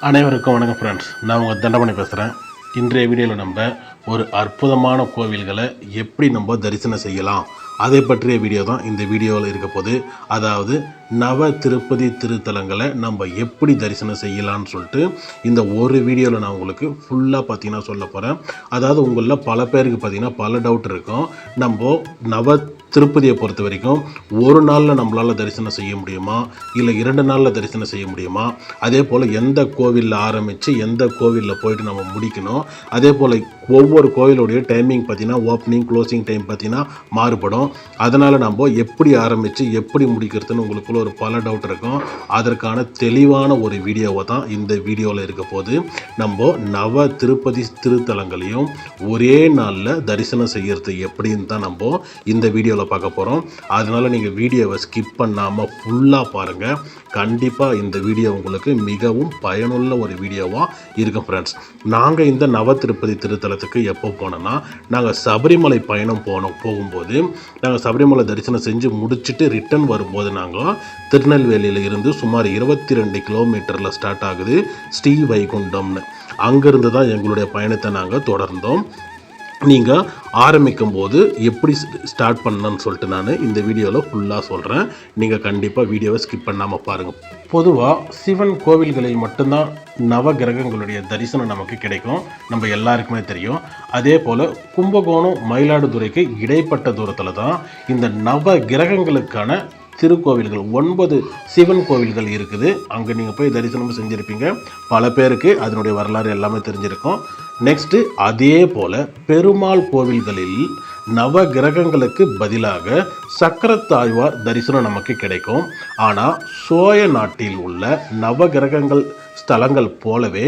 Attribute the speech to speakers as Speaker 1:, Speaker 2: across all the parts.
Speaker 1: அனைவருக்கும் வணக்கம் ஃப்ரெண்ட்ஸ் நான் உங்கள் தண்டமணி பேசுகிறேன் இன்றைய வீடியோவில் நம்ம ஒரு அற்புதமான கோவில்களை எப்படி நம்ம தரிசனம் செய்யலாம்? அதை பற்றிய வீடியோ தான் இந்த வீடியோவில் இருக்க போது அதாவது நவ திருப்பதி திருத்தலங்களை நம்ம எப்படி தரிசனம் செய்யலாம்னு சொல்லிட்டு இந்த ஒரு வீடியோவில் நான் உங்களுக்கு ஃபுல்லாக பார்த்தீங்கன்னா சொல்ல போகிறேன் அதாவது உங்களில் பல பேருக்கு பார்த்தீங்கன்னா பல டவுட் இருக்கும். நம்ம நவ திருப்பதியை பொறுத்த வரைக்கும் ஒரு நாளில் நம்மளால் தரிசனம் செய்ய முடியுமா? இல்லை இரண்டு நாளில் தரிசனம் செய்ய முடியுமா? அதே போல் எந்த கோவிலில் ஆரம்பித்து எந்த கோவிலில் போயிட்டு நம்ம முடிக்கணும்? அதே போல் ஒவ்வொரு கோவிலுடைய டைமிங் பார்த்தீங்கன்னா ஓப்பனிங் க்ளோசிங் டைம் பார்த்தீங்கன்னா மாறுபடும். அதனால் நம்ம எப்படி ஆரம்பித்து எப்படி முடிக்கிறதுன்னு உங்களுக்குள்ள ஒரு பல டவுட் இருக்கும். அதற்கான தெளிவான ஒரு வீடியோவை தான் இந்த வீடியோவில் இருக்க போது நம்ம நவ திருப்பதி திருத்தலங்களையும் ஒரே நாளில் தரிசனம் செய்கிறது எப்படின்னு தான் நம்ம இந்த வீடியோவில் பார்க்க போகிறோம் அதனால் நீங்கள் வீடியோவை ஸ்கிப் பண்ணாமல் ஃபுல்லாக பாருங்கள் கண்டிப்பாக இந்த வீடியோ உங்களுக்கு மிகவும் பயனுள்ள ஒரு வீடியோவாக இருக்கும் ஃப்ரெண்ட்ஸ் நாங்கள் இந்த நவ திருப்பதி திருத்தலத்துக்கு எப்போ போனோன்னா நாங்கள் சபரிமலை பயணம் போனோம். போகும்போது நாங்கள் சபரிமலை தரிசனம் செஞ்சு முடிச்சுட்டு ரிட்டர்ன் வரும்போது நாங்கள் திருநெல்வேலியில் இருந்து சுமார் இருபத்தி ரெண்டு கிலோமீட்டரில் ஸ்டார்ட் ஆகுது ஸ்ரீ வைகுண்டம்னு அங்கேருந்து தான் எங்களுடைய பயணத்தை நாங்கள் தொடர்ந்தோம். நீங்கள் ஆரம்பிக்கும் போது எப்படி ஸ்டார்ட் பண்ணணும்னு சொல்லிட்டு நான் இந்த வீடியோவில் ஃபுல்லாக சொல்கிறேன் நீங்கள் கண்டிப்பாக வீடியோவை ஸ்கிப் பண்ணாமல் பாருங்கள் பொதுவாக சிவன் கோவில்களில் மட்டும்தான் நவ கிரகங்களுடைய தரிசனம் நமக்கு கிடைக்கும். நம்ம எல்லாருக்குமே தெரியும். அதே போல் கும்பகோணம் மயிலாடுதுறைக்கு இடைப்பட்ட தூரத்தில் தான் இந்த நவ கிரகங்களுக்கான திருக்கோவில்கள் ஒன்பது சிவன் கோவில்கள் இருக்குது. அங்கே நீங்கள் போய் தரிசனம் செஞ்சுருப்பீங்க. பல பேருக்கு அதனுடைய வரலாறு எல்லாமே தெரிஞ்சிருக்கும். நெக்ஸ்ட்டு அதே போல் பெருமாள் கோவில்களில் நவ கிரகங்களுக்கு பதிலாக சக்கரத்தாழ்வார் தரிசனம் நமக்கு கிடைக்கும். ஆனால் சோய நாட்டில் உள்ள நவ கிரகங்கள் ஸ்தலங்கள் போலவே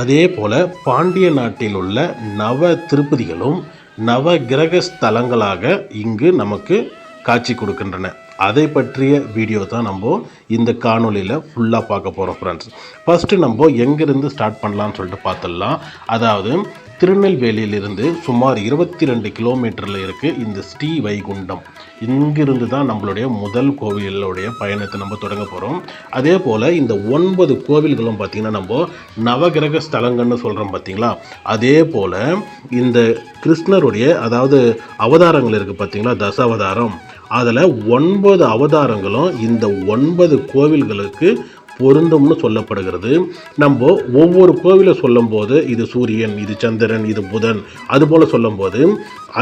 Speaker 1: அதே போல் பாண்டிய நாட்டில் உள்ள நவ திருப்பதிகளும் நவ கிரக ஸ்தலங்களாக இங்கு நமக்கு காட்சி கொடுக்கின்றன. அதை பற்றிய வீடியோ தான் நம்ம இந்த காணொலியில் ஃபுல்லாக பார்க்க போகிறோம் ஃப்ரெண்ட்ஸ் ஃபஸ்ட்டு நம்ம எங்கேருந்து ஸ்டார்ட் பண்ணலாம்னு சொல்லிட்டு பார்த்துடலாம். அதாவது திருநெல்வேலியிலிருந்து சுமார் இருபத்தி ரெண்டு கிலோமீட்டரில் இருக்குது இந்த ஸ்ரீ வைகுண்டம் இங்கிருந்து தான் நம்மளுடைய முதல் கோவிலுடைய பயணத்தை நம்ம தொடங்க போகிறோம் அதே போல் இந்த ஒன்பது கோவில்களும் பார்த்திங்கன்னா நம்ம நவகிரக ஸ்தலங்கள்னு சொல்கிறோம் பார்த்தீங்களா அதே போல் இந்த கிருஷ்ணருடைய அதாவது அவதாரங்கள் இருக்குது பார்த்தீங்களா தசாவதாரம். அதில் ஒன்பது அவதாரங்களும் இந்த ஒன்பது கோவில்களுக்கு பொருந்தும்னு சொல்லப்படுகிறது. நம்ம ஒவ்வொரு கோவிலை சொல்லும்போது இது சூரியன் இது சந்திரன் இது புதன் அதுபோல் சொல்லும்போது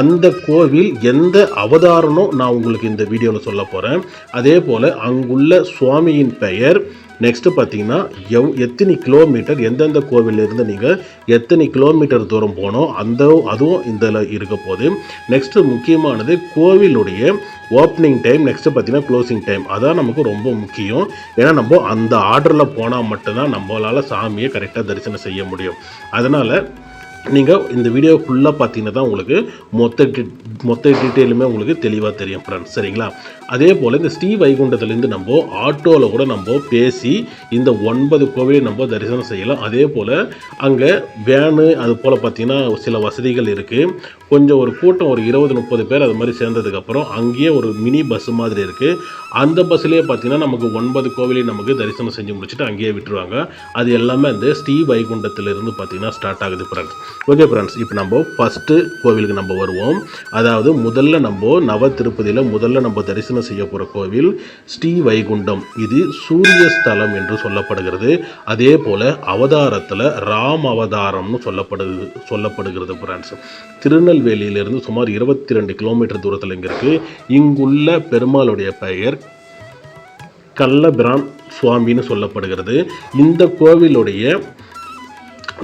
Speaker 1: அந்த கோவில் எந்த அவதாரனும் நான் உங்களுக்கு இந்த வீடியோவில் சொல்ல போகிறேன் அதே போல் அங்குள்ள சுவாமியின் பெயர் நெக்ஸ்ட்டு பார்த்தீங்கன்னா எவ் எத்தனை கிலோமீட்டர் எந்தெந்த கோவிலிருந்து நீங்கள் எத்தனை கிலோமீட்டர் தூரம் போனோம் அந்த அதுவும் இதில் இருக்க போது நெக்ஸ்ட்டு முக்கியமானது கோவிலுடைய ஓப்பனிங் டைம் நெக்ஸ்ட்டு பார்த்தீங்கன்னா க்ளோசிங் டைம் அதான் நமக்கு ரொம்ப முக்கியம். ஏன்னா நம்ம அந்த ஆர்டரில் போனால் மட்டும்தான் நம்மளால் சாமியை கரெக்டாக தரிசனம் செய்ய முடியும். அதனால் நீங்கள் இந்த வீடியோ ஃபுல்லாக பார்த்தீங்கன்னா தான் உங்களுக்கு மொத்த டி மொத்த டீட்டெயிலுமே உங்களுக்கு தெளிவாக தெரியும் ஃப்ரெண்ட்ஸ் சரிங்களா? அதே போல் இந்த ஸ்ரீ வைகுண்டத்துலேருந்து நம்ம ஆட்டோவில் கூட நம்ம பேசி இந்த ஒன்பது கோவிலை நம்ம தரிசனம் செய்யலாம். அதே போல் அங்கே வேனு அது போல் பார்த்திங்கன்னா சில வசதிகள் இருக்குது கொஞ்சம் ஒரு கூட்டம் ஒரு இருபது முப்பது பேர் அது மாதிரி சேர்ந்ததுக்கப்புறம் அங்கேயே ஒரு மினி பஸ் மாதிரி இருக்குது அந்த பஸ்லேயே பார்த்தீங்கன்னா நமக்கு ஒன்பது கோவிலையும் நமக்கு தரிசனம் செஞ்சு முடிச்சுட்டு அங்கேயே விட்டுருவாங்க. அது எல்லாமே அந்த ஸ்ரீ வைகுண்டத்திலிருந்து பார்த்தீங்கன்னா ஸ்டார்ட் ஆகுது ஃப்ரெண்ட்ஸ் ஓகே ஃப்ரெண்ட்ஸ் இப்போ நம்ம ஃபஸ்ட்டு கோவிலுக்கு நம்ம வருவோம். அதாவது முதல்ல நம்ம நவ திருப்பதியில் முதல்ல நம்ம தரிசனம் செய்ய போகிற கோவில் ஸ்ரீ வைகுண்டம் இது சூரிய ஸ்தலம் என்று சொல்லப்படுகிறது. அதே போல் அவதாரத்தில் ராம் அவதாரம்னு சொல்லப்படுது சொல்லப்படுகிறது ஃப்ரெண்ட்ஸ் திருநெல்வேலியிலிருந்து சுமார் இருபத்தி ரெண்டு கிலோமீட்டர் தூரத்தில் இங்கே இருக்குது இங்குள்ள பெருமாளுடைய பெயர் கள்ளபிரான் சுவாமின்னு சொல்லப்படுகிறது. இந்த கோவிலுடைய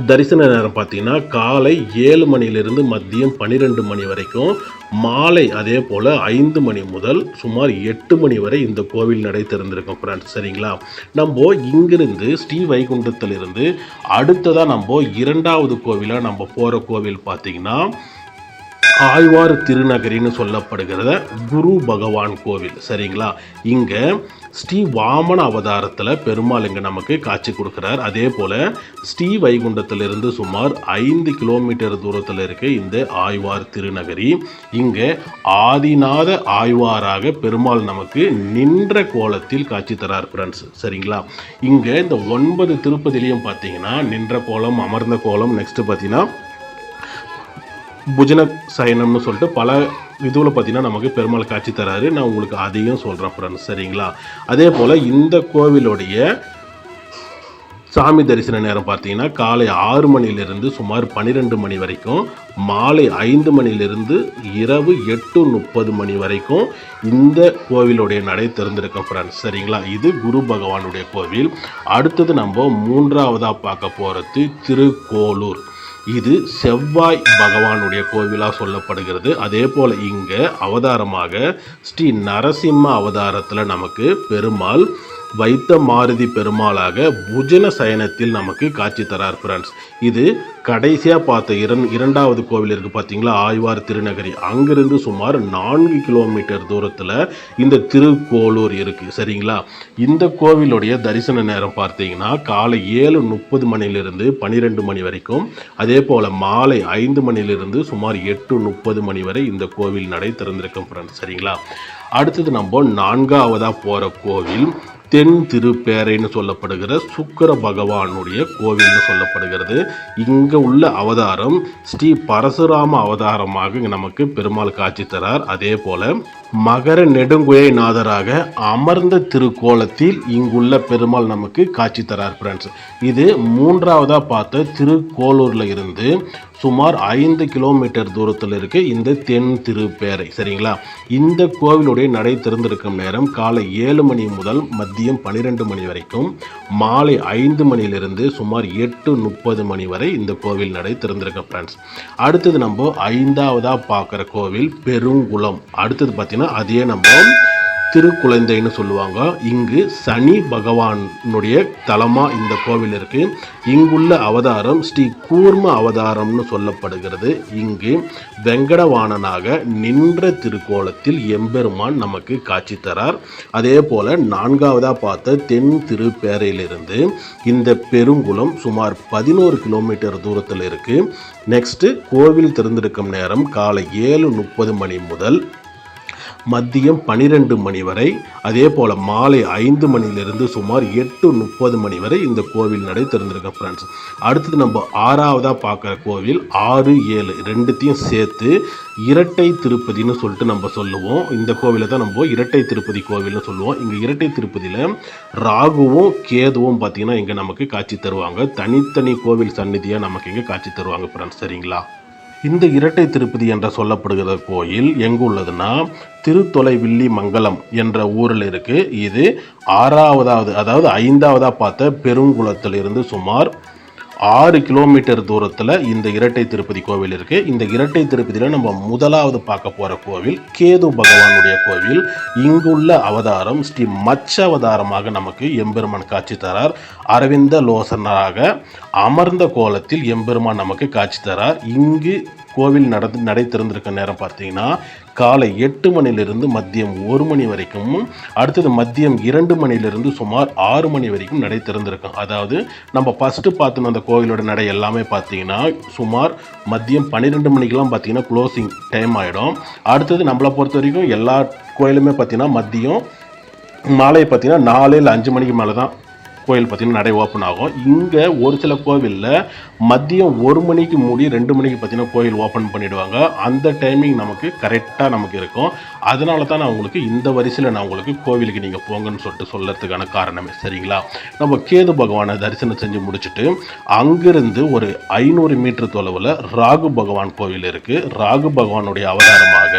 Speaker 1: தரிசன நேரம் பார்த்தீங்கன்னா காலை ஏழு மணியிலிருந்து மதியம் பன்னிரெண்டு மணி வரைக்கும் மாலை அதே போல் ஐந்து மணி முதல் சுமார் எட்டு மணி வரை இந்த கோவில் நடை திறந்திருக்கும் ஃப்ரெண்ட்ஸ் சரிங்களா? நம்ம இங்கிருந்து ஸ்ரீ வைகுண்டத்திலிருந்து அடுத்ததாக நம்ம இரண்டாவது கோவிலாக நம்ம போகிற கோவில் பார்த்தீங்கன்னா ஆழ்வார் திருநகரின்னு சொல்லப்படுகிறத குரு பகவான் கோவில். சரிங்களா? இங்கே ஸ்ரீ வாமன அவதாரத்தில் பெருமாள் இங்கே நமக்கு காட்சி கொடுக்குறார். அதே போல் ஸ்ரீ வைகுண்டத்திலிருந்து சுமார் ஐந்து கிலோமீட்டர் தூரத்தில் இருக்க இந்த ஆழ்வார் திருநகரி இங்கே ஆதிநாத ஆழ்வாராக பெருமாள் நமக்கு நின்ற கோலத்தில் காட்சி தரார் ஃப்ரெண்ட்ஸ் சரிங்களா? இங்கே இந்த ஒன்பது திருப்பதிலையும் பார்த்தீங்கன்னா நின்ற கோலம் அமர்ந்த கோலம் நெக்ஸ்ட்டு பார்த்தீங்கன்னா புஜன சயனம்னு சொல்லிட்டு பல இதுவில் பார்த்தீங்கன்னா நமக்கு பெருமாள் காட்சி தராரு. நான் உங்களுக்கு அதையும் சொல்கிறேன் ஃப்ரெண்ட்ஸ் சரிங்களா? அதே போல் இந்த கோவிலுடைய சாமி தரிசன நேரம் பார்த்தீங்கன்னா காலை ஆறு மணிலிருந்து சுமார் பன்னிரெண்டு மணி வரைக்கும் மாலை ஐந்து மணிலிருந்து இரவு எட்டு முப்பது மணி வரைக்கும் இந்த கோவிலுடைய நடை திறந்திருக்கும் ஃப்ரெண்ட்ஸ் சரிங்களா? இது குரு பகவானுடைய கோவில். அடுத்தது நம்ம மூன்றாவதாக பார்க்க போகிறது திருக்கோளூர். இது செவ்வாய் பகவானுடைய கோவிலாக சொல்லப்படுகிறது. அதே போல் இங்கே அவதாரமாக ஸ்ரீ நரசிம்ம அவதாரத்தில் நமக்கு பெருமாள் வைத்த மாருதி பெருமாளாக புஜன சயனத்தில் நமக்கு காட்சி தரார் ஃப்ரெண்ட்ஸ். இது கடைசியாக பார்த்த இரண் இரண்டாவது கோவில் இருக்குது பார்த்தீங்களா ஆழ்வார் திருநகரி. அங்கிருந்து சுமார் நான்கு கிலோமீட்டர் தூரத்தில் இந்த திருக்கோளூர் இருக்குது சரிங்களா? இந்த கோவிலுடைய தரிசன நேரம் பார்த்தீங்கன்னா காலை ஏழு முப்பது மணிலிருந்து பன்னிரெண்டு மணி வரைக்கும். அதே போல் மாலை ஐந்து மணிலிருந்து சுமார் எட்டு முப்பது மணி வரை இந்த கோவில் நடை திறந்திருக்கும் ஃப்ரெண்ட்ஸ். சரிங்களா? அடுத்தது நம்ம நான்காவதாக போகிற கோவில் தென் திருப்பேரைன்னு சொல்லப்படுகிற சுக்கிர பகவானுடைய கோவில்னு சொல்லப்படுகிறது. இங்கே உள்ள அவதாரம் ஸ்ரீ பரசுராம அவதாரமாக நமக்கு பெருமாள் காட்சி தரார். அதே போல மகர நெடுங்குழை நாதராக அமர்ந்த திருக்கோலத்தில் இங்குள்ள பெருமாள் நமக்கு காட்சி தரார் ஃப்ரெண்ட்ஸ் இது மூன்றாவதாக பார்த்த திருக்கோளூரில் இருந்து சுமார் ஐந்து கிலோமீட்டர் தூரத்தில் இருக்கு இந்த தென் திருப்பேரை சரிங்களா? இந்த கோவிலுடைய நடை திறந்திருக்கும் நேரம் காலை ஏழு மணி முதல் மதியம் பன்னிரெண்டு மணி வரைக்கும் மாலை ஐந்து மணியிலிருந்து சுமார் எட்டு முப்பது மணி வரை இந்த கோவில் நடை திறந்திருக்கு ஃப்ரெண்ட்ஸ் அடுத்தது நம்ம ஐந்தாவதாக பார்க்குற கோவில் பெருங்குளம். அடுத்தது பார்த்தீங்கன்னா அதே நம்ம திருக்குழந்தைன்னு சொல்லுவாங்க. இங்கு சனி பகவானுடைய தலமாக இந்த கோவில் இருக்கு. இங்குள்ள அவதாரம் ஸ்ரீ கூர்ம அவதாரம்னு சொல்லப்படுகிறது. இங்கு வெங்கடவாணனாக நின்ற திருக்கோலத்தில் எம்பெருமான் நமக்கு காட்சி தரார். அதே போல நான்காவதாக பார்த்த தென் திருப்பேரையிலிருந்து இந்த பெருங்குளம் சுமார் பதினோரு கிலோமீட்டர் தூரத்தில் இருக்கு. நெக்ஸ்ட்டு கோவில் திறந்திருக்கும் நேரம் காலை ஏழு முப்பது மணி முதல் மதியம் பனிரெண்டு மணி வரை அதே போல் மாலை ஐந்து மணிலிருந்து சுமார் எட்டு முப்பது மணி வரை இந்த கோவில் நடை திறந்திருக்க ஃப்ரெண்ட்ஸ் அடுத்தது நம்ம ஆறாவதாக பார்க்குற கோவில் ஆறு ஏழு ரெண்டுத்தையும் சேர்த்து இரட்டை திருப்பதின்னு சொல்லிட்டு நம்ம சொல்லுவோம். இந்த கோவிலை தான் நம்ம இரட்டை திருப்பதி கோவில்னு சொல்லுவோம். இங்கே இரட்டை திருப்பதியில் ராகுவும் கேதுவும் பார்த்தீங்கன்னா இங்கே நமக்கு காட்சி தருவாங்க. தனித்தனி கோவில் சந்நிதியாக நமக்கு இங்கே காட்சி தருவாங்க ஃப்ரெண்ட்ஸ் சரிங்களா? இந்த இரட்டை திருப்பதி என்ற சொல்லப்படுகிற கோயில் எங்கு உள்ளதுன்னா திருத்தொலைவில்லி மங்கலம் என்ற ஊரில் இருக்குது இது ஆறாவதாவது அதாவது ஐந்தாவதாக பார்த்த பெருங்குளத்திலிருந்து சுமார் ஆறு கிலோமீட்டர் தூரத்தில் இந்த இரட்டை திருப்பதி கோவில் இருக்குது இந்த இரட்டை திருப்பதியில் நம்ம முதலாவது பார்க்க போகிற கோவில் கேது பகவானுடைய கோவில். இங்குள்ள அவதாரம் ஸ்ரீ மச்ச அவதாரமாக நமக்கு எம்பெருமான் காட்சி தரார். அரவிந்த லோசனராக அமர்ந்த கோலத்தில் எம்பெருமான் நமக்கு காட்சி தரார். இங்கு கோவில் நடந்து நடை திறந்திருக்க நேரம் பார்த்தீங்கன்னா காலை எட்டு மணிலிருந்து மதியம் ஒரு மணி வரைக்கும் அடுத்தது மதியம் இரண்டு மணிலிருந்து சுமார் ஆறு மணி வரைக்கும் நடை திறந்திருக்கும். அதாவது நம்ம ஃபஸ்ட்டு பார்த்துன அந்த கோவிலோட நடை எல்லாமே பார்த்தீங்கன்னா சுமார் மதியம் பன்னிரெண்டு மணிக்கெல்லாம் பார்த்தீங்கன்னா க்ளோசிங் டைம் ஆகிடும் அடுத்தது நம்மளை பொறுத்த வரைக்கும் எல்லா கோயிலுமே பார்த்தீங்கன்னா மதியம் மாலை பார்த்தீங்கன்னா நாலு இல்லை அஞ்சு மணிக்கு மேலே தான் கோயில் பார்த்தீங்கன்னா நடை ஓப்பன் ஆகும். இங்கே ஒரு சில கோவிலில் மதியம் ஒரு மணிக்கு மூடி ரெண்டு மணிக்கு பார்த்தீங்கன்னா கோயில் ஓப்பன் பண்ணிவிடுவாங்க அந்த டைமிங் நமக்கு கரெக்டாக நமக்கு இருக்கும். அதனால தான் நான் உங்களுக்கு இந்த வரிசையில் நான் உங்களுக்கு கோவிலுக்கு நீங்கள் போங்கன்னு சொல்லிட்டு சொல்லறதுக்கான காரணமே. சரிங்களா? நம்ம கேது பகவானை தரிசனம் செஞ்சு முடிச்சுட்டு அங்கிருந்து ஒரு ஐநூறு மீட்டர் தொலைவில் ராகு பகவான் கோவில் இருக்குது ராகு பகவானுடைய அவதாரமாக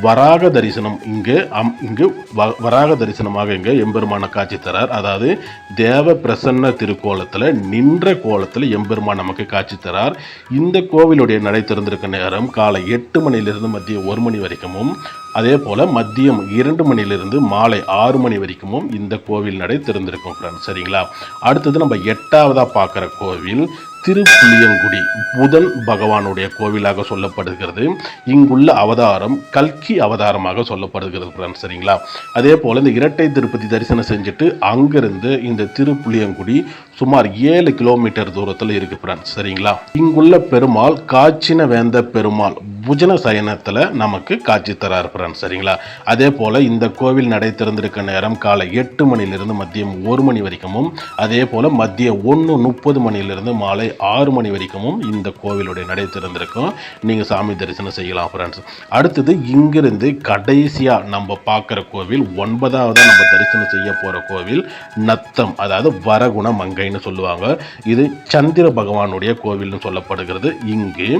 Speaker 1: வராக தரிசனம் இங்கு அம் இங்கு வ- வராக தரிசனமாக இங்கு எம்பெருமான காட்சி தரார். அதாவது தேவ பிரசன்ன திருக்கோலத்தில் நின்ற கோலத்தில் எம்பெருமான் நமக்கு காட்சி தரார். இந்த கோவிலுடைய நடை திறந்திருக்க நேரம் காலை எட்டு மணியிலிருந்து மதியம் ஒரு மணி வரைக்கும் அதே போல் மதியம் இரண்டு மணியிலிருந்து மாலை ஆறு மணி வரைக்கும் இந்த கோவில் நடை திறந்திருக்கும் ஃப்ரெண்ட்ஸ் சரிங்களா? அடுத்தது நம்ம எட்டாவதாக பார்க்குற கோவில் திருப்புளியங்குடி புதன் பகவானுடைய கோவிலாக சொல்லப்படுகிறது. இங்குள்ள அவதாரம் கல்கி அவதாரமாக சொல்லப்படுகிறது சரிங்களா? அதே போல் இந்த இரட்டை திருப்பதி தரிசனம் செஞ்சுட்டு அங்கிருந்து இந்த திருப்புளியங்குடி சுமார் ஏழு கிலோமீட்டர் தூரத்தில் இருக்கு ஃப்ரெண்ட்ஸ் சரிங்களா? இங்குள்ள பெருமாள் காய்ச்சின வேந்த பெருமாள் புஜன சயனத்தில் நமக்கு காட்சி தரார் ஃப்ரெண்ட்ஸ் சரிங்களா? அதே போல் இந்த கோவில் நடை திறந்திருக்க நேரம் காலை எட்டு மணிலிருந்து மதியம் ஒரு மணி வரைக்கும் அதே போல் மதியம் ஒன்று முப்பது மணிலிருந்து மாலை ஆறு மணி வரைக்கும் இந்த கோவிலுடைய நடை திறந்திருக்கும். நீங்கள் சாமி தரிசனம் செய்யலாம் ஃப்ரெண்ட்ஸ் அடுத்தது இங்கிருந்து கடைசியாக நம்ம பார்க்குற கோவில் ஒன்பதாவது நம்ம தரிசனம் செய்ய போகிற கோவில் நத்தம் அதாவது வரகுண மங்கை மங்கைன்னு சொல்லுவாங்க. இது சந்திர பகவானுடைய கோவில்னு சொல்லப்படுகிறது. இங்கு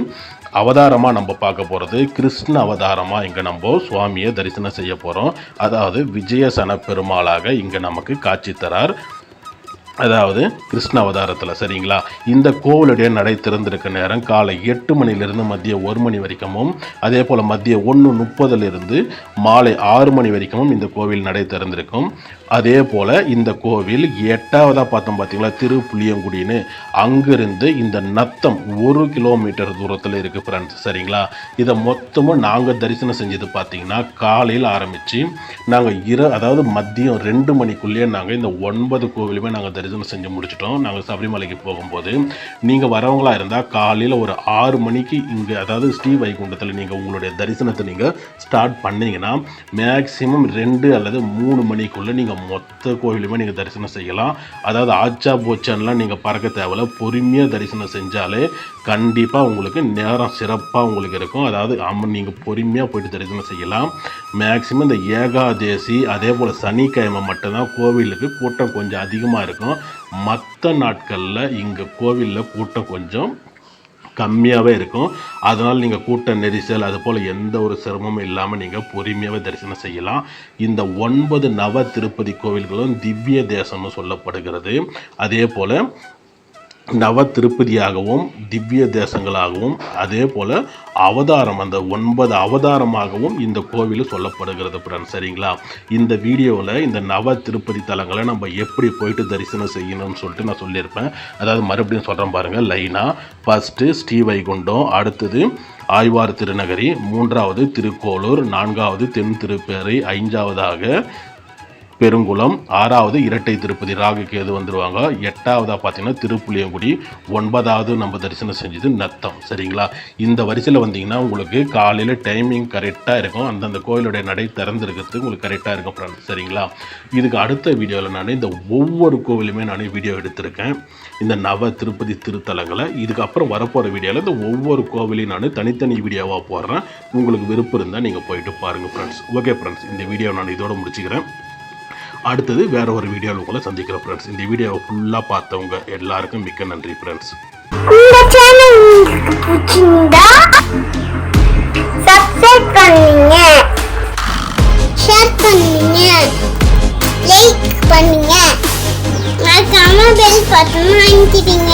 Speaker 1: அவதாரமாக நம்ம பார்க்க போகிறது கிருஷ்ண அவதாரமாக இங்கே நம்ம சுவாமியை தரிசனம் செய்ய போகிறோம் அதாவது விஜயசன பெருமாளாக இங்கே நமக்கு காட்சி தரார். அதாவது கிருஷ்ண அவதாரத்தில் சரிங்களா? இந்த கோவிலுடைய நடை திறந்திருக்க நேரம் காலை எட்டு மணிலிருந்து மதியம் ஒரு மணி வரைக்கும் அதே போல் மதியம் ஒன்று முப்பதுலேருந்து மாலை ஆறு மணி வரைக்கும் இந்த கோவில் நடை திறந்திருக்கும். அதே போல் இந்த கோவில் எட்டாவதாக பார்த்தோம் பார்த்தீங்களா திருப்புளியங்குடின்னு. அங்கிருந்து இந்த நத்தம் ஒரு கிலோமீட்டர் தூரத்தில் இருக்குது ஃப்ரெண்ட்ஸ் சரிங்களா? இதை மொத்தமாக நாங்கள் தரிசனம் செஞ்சது பார்த்தீங்கன்னா காலையில் ஆரம்பித்து நாங்கள் இர அதாவது மதியம் ரெண்டு மணிக்குள்ளேயே நாங்கள் இந்த ஒன்பது கோவிலுமே நாங்கள் தரிசனம் செஞ்சு முடிச்சிட்டோம். நாங்கள் சபரிமலைக்கு போகும்போது நீங்கள் வரவங்களாக இருந்தால் காலையில் ஒரு ஆறு மணிக்கு இங்கே அதாவது ஸ்ரீ வைகுண்டத்தில் நீங்கள் உங்களுடைய தரிசனத்தை நீங்கள் ஸ்டார்ட் பண்ணிங்கன்னா மேக்ஸிமம் ரெண்டு அல்லது மூணு மணிக்குள்ளே நீங்கள் மொத்த கோவிலுமே நீங்கள் தரிசனம் செய்யலாம். அதாவது ஆச்சா போச்சான்லாம் நீங்கள் பறக்க தேவையில்ல. பொறுமையாக தரிசனம் செஞ்சாலே கண்டிப்பாக உங்களுக்கு நேரம் சிறப்பாக உங்களுக்கு இருக்கும். அதாவது அம்மன் நீங்கள் பொறுமையாக போயிட்டு தரிசனம் செய்யலாம். மேக்ஸிமம் இந்த ஏகாதேசி அதே போல் சனிக்கிழமை மட்டும்தான் கோவிலுக்கு கூட்டம் கொஞ்சம் அதிகமாக இருக்கும். மற்ற நாட்களில் இங்கே கோவிலில் கூட்டம் கொஞ்சம் கம்மியாகவே இருக்கும். அதனால் நீங்கள் கூட்ட நெரிசல் அது போல் எந்த ஒரு சிரமமும் இல்லாமல் நீங்கள் பொறுமையாகவே தரிசனம் செய்யலாம். இந்த ஒன்பது நவ திருப்பதி கோவில்களும் திவ்ய தேசம்னு சொல்லப்படுகிறது. அதே போல் நவ திருப்பதியாகவும் திவ்ய தேசங்களாகவும் அதே போல் அவதாரம் அந்த ஒன்பது அவதாரமாகவும் இந்த கோவில் சொல்லப்படுகிறது ஃப்ரெண்ட்ஸ் சரிங்களா? இந்த வீடியோவில் இந்த நவ திருப்பதி தலங்களை நம்ம எப்படி போயிட்டு தரிசனம் செய்யணும்னு சொல்லிட்டு நான் சொல்லியிருப்பேன். அதாவது மறுபடியும் சொல்கிறேன் பாருங்கள் லைனாக ஃபஸ்ட்டு ஸ்ரீவைகுண்டம் அடுத்தது ஆய்வார் திருநகரி மூன்றாவது திருக்கோளூர் நான்காவது தென் திருப்பேரை ஐந்தாவதாக பெருங்குளம் ஆறாவது இரட்டை திருப்பதி ராகு கேது வந்துடுவாங்க எட்டாவதாக பார்த்தீங்கன்னா திருப்புளியங்குடி ஒன்பதாவது நம்ம தரிசனம் செஞ்சது நத்தம். சரிங்களா? இந்த வரிசையில் வந்தீங்கன்னா உங்களுக்கு காலையில் டைமிங் கரெக்டாக இருக்கும். அந்தந்த கோயிலுடைய நடை திறந்துருக்கிறதுக்கு உங்களுக்கு கரெக்டாக இருக்கும் ஃப்ரெண்ட்ஸ் சரிங்களா? இதுக்கு அடுத்த வீடியோவில் நான் இந்த ஒவ்வொரு கோவிலுமே நான் வீடியோ எடுத்திருக்கேன். இந்த நவ திருப்பதி திருத்தலங்களை. இதுக்கப்புறம் வரப்போகிற வீடியோவில் இந்த ஒவ்வொரு கோவிலையும் நான் தனித்தனி வீடியோவாக போடுறேன். உங்களுக்கு விருப்பம் இருந்தால் நீங்கள் போயிட்டு பாருங்கள் ஃப்ரெண்ட்ஸ் ஓகே ஃப்ரெண்ட்ஸ் இந்த வீடியோ நான் இதோட முடிச்சுக்கிறேன். அடுத்தது வேற ஒரு வீடியோவில் உங்களை சந்திக்கிறேன் ஃப்ரெண்ட்ஸ் இந்த வீடியோவை ஃபுல்லாக பார்த்தவங்க எல்லாருக்கும் மிக்க நன்றி ஃப்ரெண்ட்ஸ்
Speaker 2: இந்த சேனல் உங்களுக்கு பிடிச்சிருந்தா சப்ஸ்கிரைப் பண்ணுங்க. ஷேர் பண்ணுங்க. லைக் பண்ணுங்க. மறக்காம பெல் பட்டன் அழுத்திடுங்க